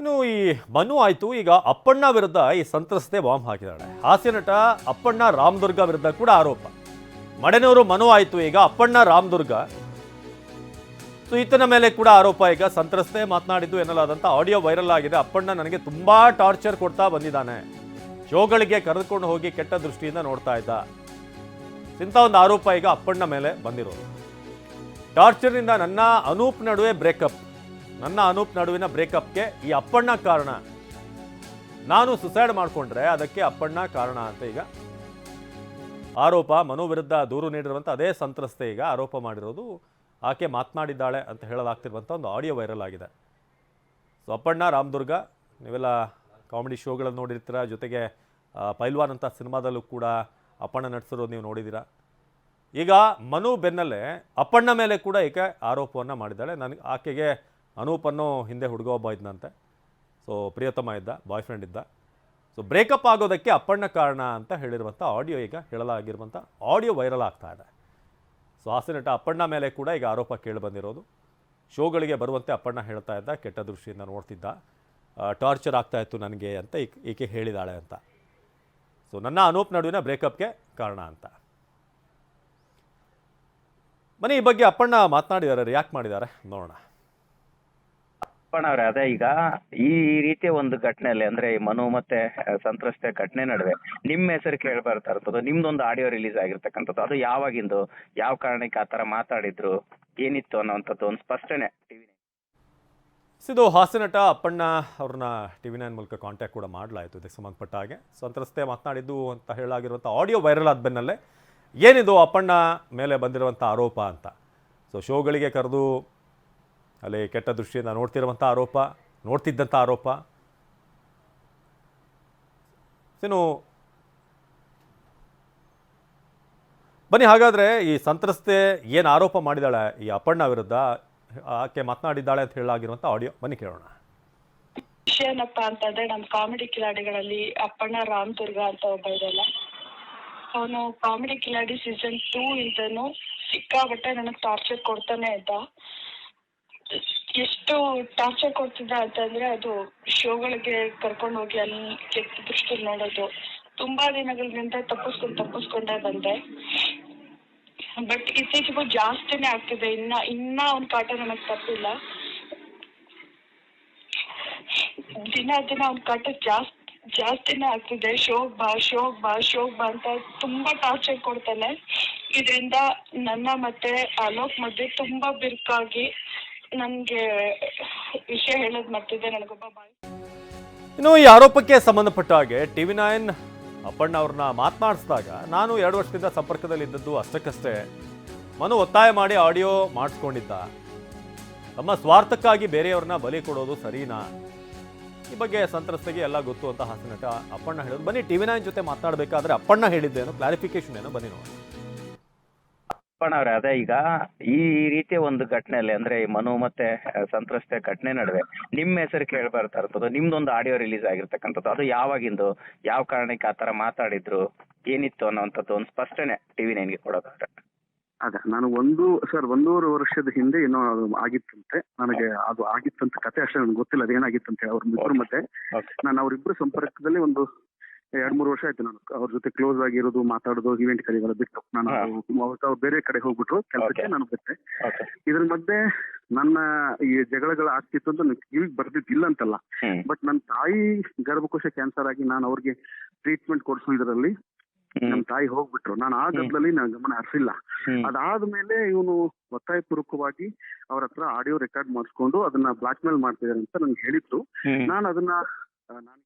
ಇನ್ನು ಈ ಮನು ಆಯಿತು, ಈಗ ಅಪ್ಪಣ್ಣ ವಿರುದ್ಧ ಈ ಸಂತ್ರಸ್ತೆ ಬಾಂಬ್ ಹಾಕಿದ್ದಾಳೆ ಹಾಸ್ಯ ನಟ ಅಪ್ಪಣ್ಣ ರಾಮದುರ್ಗ ವಿರುದ್ಧ ಕೂಡ ಆರೋಪ. ಮಡನೆಯವರು ಮನು ಆಯಿತು, ಈಗ ಅಪ್ಪಣ್ಣ ರಾಮದುರ್ಗ. ಸೊ, ಈತನ ಮೇಲೆ ಕೂಡ ಆರೋಪ, ಈಗ ಸಂತ್ರಸ್ತೆ ಮಾತನಾಡಿದ್ದು ಎನ್ನಲಾದಂಥ ಆಡಿಯೋ ವೈರಲ್ ಆಗಿದೆ. ಅಪ್ಪಣ್ಣ ನನಗೆ ತುಂಬಾ ಟಾರ್ಚರ್ ಕೊಡ್ತಾ ಬಂದಿದ್ದಾನೆ. ಶೋಗಳಿಗೆ ಕರೆದುಕೊಂಡು ಹೋಗಿ ಕೆಟ್ಟ ದೃಷ್ಟಿಯಿಂದ ನೋಡ್ತಾ ಇದ್ದ. ಇಂಥ ಒಂದು ಆರೋಪ, ಈಗ ಅಪ್ಪಣ್ಣ ಮೇಲೆ ಬಂದಿರೋದು. ಟಾರ್ಚರ್ನಿಂದ ನನ್ನ ಅನೂಪ್ ನಡುವೆ ಬ್ರೇಕಪ್. ನನ್ನ ಅನೂಪ್ ನಡುವಿನ ಬ್ರೇಕಪ್ಗೆ ಈ ಅಪ್ಪಣ್ಣ ಕಾರಣ. ನಾನು ಸುಸೈಡ್ ಮಾಡಿಕೊಂಡ್ರೆ ಅದಕ್ಕೆ ಅಪ್ಪಣ್ಣ ಕಾರಣ ಅಂತ ಈಗ. ಆರೋಪ, ಮನು ವಿರುದ್ಧ ದೂರು ನೀಡಿರುವಂಥ ಅದೇ ಸಂತ್ರಸ್ತೆ ಈಗ ಆರೋಪ ಮಾಡಿರೋದು. ಆಕೆ ಮಾತನಾಡಿದ್ದಾಳೆ ಅಂತ ಹೇಳಲಾಗ್ತಿರುವಂಥ ಒಂದು ಆಡಿಯೋ ವೈರಲ್ ಆಗಿದೆ. ಸೊ, ಅಪ್ಪಣ್ಣ, ರಾಮದುರ್ಗ, ನೀವೆಲ್ಲ ಕಾಮಿಡಿ ಶೋಗಳನ್ನು ನೋಡಿರ್ತೀರ. ಜೊತೆಗೆ ಪೈಲ್ವಾನ್ ಅಂತ ಸಿನಿಮಾದಲ್ಲೂ ಕೂಡ ಅಪ್ಪಣ್ಣ ನಟಿಸಿರೋದು ನೀವು ನೋಡಿದ್ದೀರಾ. ಈಗ ಮನು ಬೆನ್ನಲ್ಲೇ ಅಪ್ಪಣ್ಣ ಮೇಲೆ ಕೂಡ ಈಕೆ ಆರೋಪವನ್ನು ಮಾಡಿದ್ದಾಳೆ? ನನಗೆ ಆಕೆಗೆ ಅನೂಪನ್ನು ಹಿಂದೆ ಹುಡುಗ ಒಬ್ಬ ಇದ್ದಂತೆ ಸೊ ಪ್ರಿಯತಮ ಇದ್ದ ಬಾಯ್ ಫ್ರೆಂಡ್ ಇದ್ದ. ಸೊ ಬ್ರೇಕಪ್ ಆಗೋದಕ್ಕೆ ಅಪ್ಪಣ್ಣ ಕಾರಣ ಅಂತ ಹೇಳಿರುವಂಥ ಆಡಿಯೋ ಈಗ ಹೇಳಲಾಗಿರುವಂಥ ಆಡಿಯೋ ವೈರಲ್ ಆಗ್ತಾ ಇದೆ. ಸೊ ಹಾಸ್ಯ ನಟ ಅಪ್ಪಣ್ಣ ಮೇಲೆ ಕೂಡ ಈಗ ಆರೋಪ ಕೇಳಿ ಬಂದಿರೋದು. ಶೋಗಳಿಗೆ ಬರುವಂತೆ ಅಪ್ಪಣ್ಣ ಹೇಳ್ತಾ ಇದ್ದ, ಕೆಟ್ಟ ದೃಷ್ಟಿಯಿಂದ ನೋಡ್ತಿದ್ದ. ಟಾರ್ಚರ್ ಆಗ್ತಾ ಇತ್ತು ನನಗೆ ಅಂತ ಈಕೆ ಈಕೆ ಹೇಳಿದಾಳೆ ಅಂತ. ಸೊ ನನ್ನ ಅನೂಪ್ ನಡುವಿನ ಬ್ರೇಕಪ್ಗೆ ಕಾರಣ ಅಂತ. ಮನೆ ಈ ಬಗ್ಗೆ ಅಪ್ಪಣ್ಣ ಮಾತನಾಡಿದ್ದಾರೆ ರಿಯಾಕ್ಟ್ ಮಾಡಿದ್ದಾರೆ ನೋಡೋಣ. ಅಪ್ಪಣ್ಣವ್ರೆ ಅದೇ ಈಗ ಈ ರೀತಿಯ ಒಂದು ಘಟನೆಯಲ್ಲಿ ಅಂದ್ರೆ ಈ ಮನು ಮತ್ತೆ ಸಂತ್ರಸ್ತೆ ಘಟನೆ ನಡುವೆ ನಿಮ್ಮ ಹೆಸರು ಕೇಳಿ ಬರ್ತಾ ಇರ್ತದೆ ನಿಮ್ದೊಂದು ಆಡಿಯೋ ರಿಲೀಸ್ ಆಗಿರ್ತಕ್ಕಂಥದ್ದು. ಅದು ಯಾವಾಗಿಂದು, ಯಾವ ಕಾರಣಕ್ಕೆ ಆ ತರ ಮಾತಾಡಿದ್ರು, ಏನಿತ್ತು ಅನ್ನೋಂಥದ್ದು ಒಂದು ಸ್ಪಷ್ಟನೆ ಟಿವಿ ಇದು ಹಾಸ್ಯನಟ ಅಪ್ಪಣ್ಣ ಅವ್ರನ್ನ ಟಿವಿ ನೈನ್ ಮೂಲಕ ಕಾಂಟ್ಯಾಕ್ಟ್ ಕೂಡ ಮಾಡಲಾಯಿತು ಇದಕ್ಕೆ ಸಂಬಂಧಪಟ್ಟ ಹಾಗೆ. ಸಂತ್ರಸ್ತೆ ಮಾತನಾಡಿದ್ದು ಅಂತ ಹೇಳಾಗಿರುವಂಥ ಆಡಿಯೋ ವೈರಲ್ ಆದ ಬೆನ್ನಲ್ಲೇ ಏನಿದು ಅಪ್ಪಣ್ಣ ಮೇಲೆ ಬಂದಿರುವಂಥ ಆರೋಪ ಅಂತ. ಸೊ ಶೋಗಳಿಗೆ ಕರೆದು ಅಲ್ಲಿ ಕೆಟ್ಟ ದೃಷ್ಟಿಯಿಂದ ನೋಡ್ತಿರುವಂಥ ಆರೋಪ, ನೋಡ್ತಿದ್ದಂಥ ಆರೋಪ. ಇನ್ನು ಬನ್ನಿ, ಹಾಗಾದರೆ ಈ ಸಂತ್ರಸ್ತೆ ಏನು ಆರೋಪ ಮಾಡಿದ್ದಾಳೆ ಈ ಅಪ್ಪಣ್ಣ ವಿರುದ್ಧ ಆಕೆ ಮಾತನಾಡಿದ್ದಾಳೆ ಅಂತ ಹೇಳಲಾಗಿರುವಂಥ ಆಡಿಯೋ ಬನ್ನಿ, ಕೇಳೋಣ. ವಿಷಯ ಏನಪ್ಪ ಅಂತಂದ್ರೆ ನಮ್ ಕಾಮಿಡಿ ಕಿಲಾಡಿಗಳಲ್ಲಿ ಅಪ್ಪಣ್ಣ ರಾಮದುರ್ಗ ಅಂತ ಒಬ್ಬ ಇದಲ್ಲ ಅವನು ಕಾಮಿಡಿ ಕಿಲಾಡಿ ಸೀಸನ್ ಟೂ ಇಂದನು ಸಿಕ್ಕಾಬಟ್ಟೆ ನನಗ್ ಟಾರ್ಚರ್ ಕೊಡ್ತಾನೆ ಇದ್ದ ಎಷ್ಟು ಟಾರ್ಚರ್ ಕೊಡ್ತಿದ್ದ ಅಂತಂದ್ರೆ ಅದು ಶೋಗಳಿಗೆ ಕರ್ಕೊಂಡು ಹೋಗಿ ಅಲ್ಲಿ ಕೆಟ್ಟ ದೃಷ್ಟಿಲ್ ನೋಡೋದು. ತುಂಬಾ ದಿನಗಳಿಂದ ತಪ್ಪಿಸ್ಕೊಂಡು ತಪ್ಪಿಸ್ಕೊಂಡೇ ಬಂದೆ. ಬಟ್ ಇತ್ತೀಚೆಗೂ ಜಾಸ್ತಿನೇ ಆಗ್ತಿದೆ. ಇನ್ನ ಇನ್ನ ಅವ್ನ ಕಾಟ ನನಗ್ ತಪ್ಪಿಲ್ಲ. ದಿನ ದಿನ ಅವ್ನ ಕಾಟ ಜಾಸ್ತಿ ಜಾಸ್ತಿನೇ ಆಗ್ತಿದೆ. ಶೋಕ್ ಬಾ ಶೋಕ್ ಬಾ ಶೋಕ್ ಬಾ ಅಂತ ತುಂಬಾ ಟಾರ್ಚರ್ ಕೊಡ್ತಾನೆ. ಇದರಿಂದ ನನ್ನ ಮತ್ತೆ ಅಲೋಕ್ ಮಧ್ಯೆ ತುಂಬಾ ಬಿರುಕಾಗಿ ನನ್ಗೆ ವಿಷಯ ಮತ್ತಿದೆ ನನಗೊಬ್ಬ ಇನ್ನು ಈ ಆರೋಪಕ್ಕೆ ಸಂಬಂಧಪಟ್ಟ ಹಾಗೆ ಟಿ ವಿ ನೈನ್ ಅಪ್ಪಣ್ಣ ಅವ್ರನ್ನ ಮಾತನಾಡಿಸಿದಾಗ ನಾನು ಎರಡು ವರ್ಷದಿಂದ ಸಂಪರ್ಕದಲ್ಲಿ ಇದ್ದದ್ದು ಅಷ್ಟಕ್ಕಷ್ಟೇ. ಮನು ಒತ್ತಾಯ ಮಾಡಿ ಆಡಿಯೋ ಮಾಡಿಸ್ಕೊಂಡಿದ್ದ. ತಮ್ಮ ಸ್ವಾರ್ಥಕ್ಕಾಗಿ ಬೇರೆಯವ್ರನ್ನ ಬಲಿ ಕೊಡೋದು ಸರಿನಾ? ಈ ಬಗ್ಗೆ ಸಂತ್ರಸ್ತೆಗೆ ಎಲ್ಲ ಗೊತ್ತು ಅಂತ ಹಾಸ್ಯ ನಟ ಅಪ್ಪಣ್ಣ ಹೇಳೋದು ಬನ್ನಿ ಟಿ ವಿ ನೈನ್ ಜೊತೆ ಮಾತನಾಡಬೇಕಾದ್ರೆ ಅಪ್ಪಣ್ಣ ಹೇಳಿದ್ದೇನು ಕ್ಲಾರಿಫಿಕೇಶನ್ ಏನೋ ಬನ್ನಿ ನೋಡಿ. ಅಪ್ಪಣ್ಣವ್ರೆ ಅದೇ ಈಗ ಈ ರೀತಿಯ ಒಂದು ಘಟನೆಯಲ್ಲಿ ಅಂದ್ರೆ ಈ ಮನು ಮತ್ತೆ ಸಂತ್ರಸ್ತೆ ಘಟನೆ ನಡುವೆ ನಿಮ್ಮ ಹೆಸರು ಕೇಳಿ ಬರ್ತಾ ಇರ್ತದೆ ನಿಮ್ದೊಂದು ಆಡಿಯೋ ರಿಲೀಸ್ ಆಗಿರ್ತಕ್ಕಂಥದ್ದು ಅದು ಯಾವಾಗಿಂದು ಯಾವ ಕಾರಣಕ್ಕೆ ಆ ತರ ಮಾತಾಡಿದ್ರು ಏನಿತ್ತು ಅನ್ನೋಂಥದ್ದು ಒಂದು ಸ್ಪಷ್ಟನೆ ಟಿವಿ ನೈನ್ಗೆ ಕೊಡೋದಾದ್ರೆ. ಅದ ನಾನು ಒಂದು ಸರ್ ಒಂದೂವರೆ ವರ್ಷದ ಹಿಂದೆ ಏನೋ ಅದು ಆಗಿತ್ತಂತೆ ನನಗೆ ಅದು ಆಗಿತ್ತಂತ ಕತೆ ಅಷ್ಟೇ ನನಗೆ ಗೊತ್ತಿಲ್ಲ ಅದೇನಾಗಿತ್ತಂತೆ ಅವ್ರ ಇಬ್ಬರು ಮತ್ತೆ ನಾನು ಅವರಿಬ್ಬರು ಸಂಪರ್ಕದಲ್ಲಿ ಒಂದು ಎರಡ್ ಮೂರು ವರ್ಷ ಆಯ್ತು ನಾನು ಅವ್ರ ಜೊತೆ ಕ್ಲೋಸ್ ಆಗಿರೋದು ಮಾತಾಡೋದು ಇವೆಂಟ್ ಕರೆಯೋದು ಬಿಟ್ಟು ನಾನು ಅವ್ರ ಬೇರೆ ಕಡೆ ಹೋಗ್ಬಿಟ್ರು ಕೆಲಸಕ್ಕೆ ನಾನು ಬಿಟ್ಟೆ ಇದ್ರ ಮಧ್ಯೆ ನನ್ನ ಈ ಜಗಳಗಳ ಆಗ್ತಿತ್ತು ಅಂತ ನನಗೆ ಕಿವಿಗೆ ಬರ್ತಿದ್ದಿಲ್ಲ ಅಂತಲ್ಲ. ಬಟ್ ನನ್ನ ತಾಯಿ ಗರ್ಭಕೋಶ ಕ್ಯಾನ್ಸರ್ ಆಗಿ ನಾನು ಅವ್ರಿಗೆ ಟ್ರೀಟ್ಮೆಂಟ್ ಕೊಡಿಸೋ ಇದರಲ್ಲಿ ನಮ್ಮ ತಾಯಿ ಹೋಗ್ಬಿಟ್ರು. ನಾನು ಆ ಗದ್ದಲಲ್ಲಿ ನಾನು ಗಮನ ಹರಿಸಿಲ್ಲ. ಅದಾದ್ಮೇಲೆ ಇವನು ಒತ್ತಾಯಪೂರ್ವಕವಾಗಿ ಅವ್ರ ಹತ್ರ ಆಡಿಯೋ ರೆಕಾರ್ಡ್ ಮಾಡಿಸ್ಕೊಂಡು ಅದನ್ನ ಬ್ಲಾಕ್ ಮೇಲ್ ಮಾಡ್ತಿದ್ದಾರೆ ಅಂತ ನನ್ಗೆ ಹೇಳಿತ್ತು ನಾನು ಅದನ್ನ ನಾನು